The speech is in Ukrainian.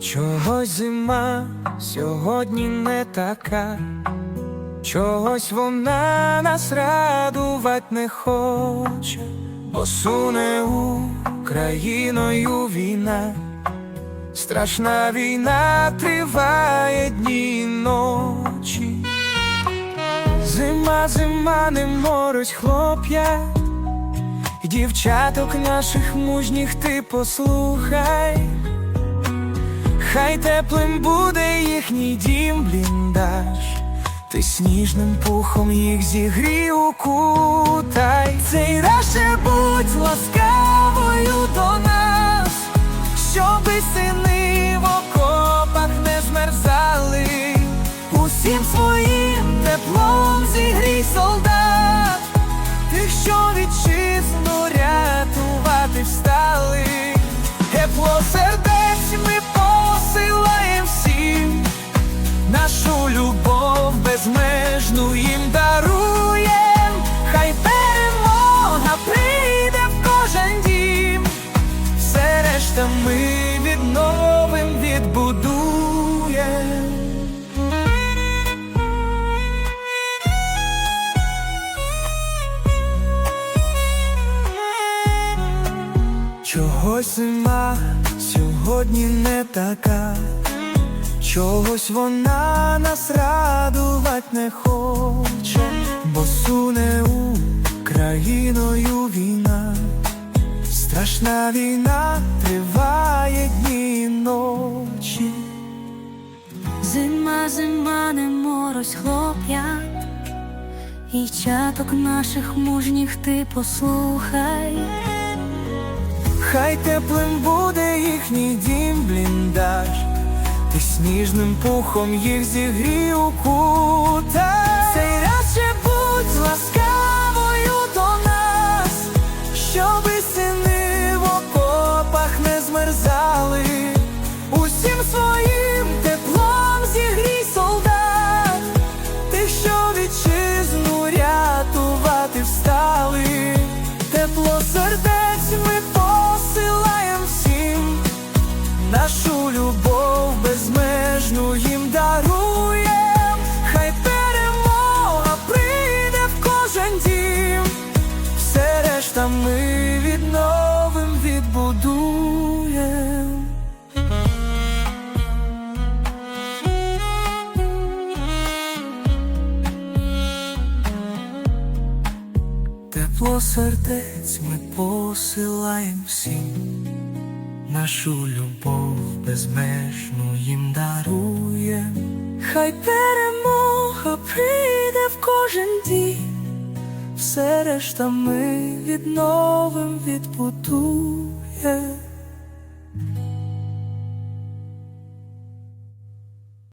Чогось зима сьогодні не така, чогось вона нас радувать не хоче, бо суне Україною війна, страшна війна триває Зима, зима не морось хлоп'я, дівчаток наших мужніх ти послухай. Хай теплим буде їхній дім бліндаж, ти сніжним пухом їх зігрій укутай. Цей раз ще будь ласкавою до нас, щоби сини в окопах не змерзали, усім своїм теплом зігрій солдат, ти що вітчизну Чогось зима сьогодні не така, чогось вона нас радувать не хоче, бо суне Україною війна, страшна війна триває дні й ночі. Зима, зима, не морось хлоп'ят, і чаток наших мужніх ти послухай. Хай теплим буде їхній дім бліндаж, ти сніжним пухом їх зігрій кута. Цей раз ще будь ласкавою до нас, щоби сини в окопах не змерзали, безмежну їм даруєм, хай перемога прийде в кожен дім, все решта ми відновим, відбудуєм. Тепло сердець ми посилаєм всім, нашу любов безмежну їм дарує, Хай перемога прийде в кожен день, все решта ми відновим, відбудуєм.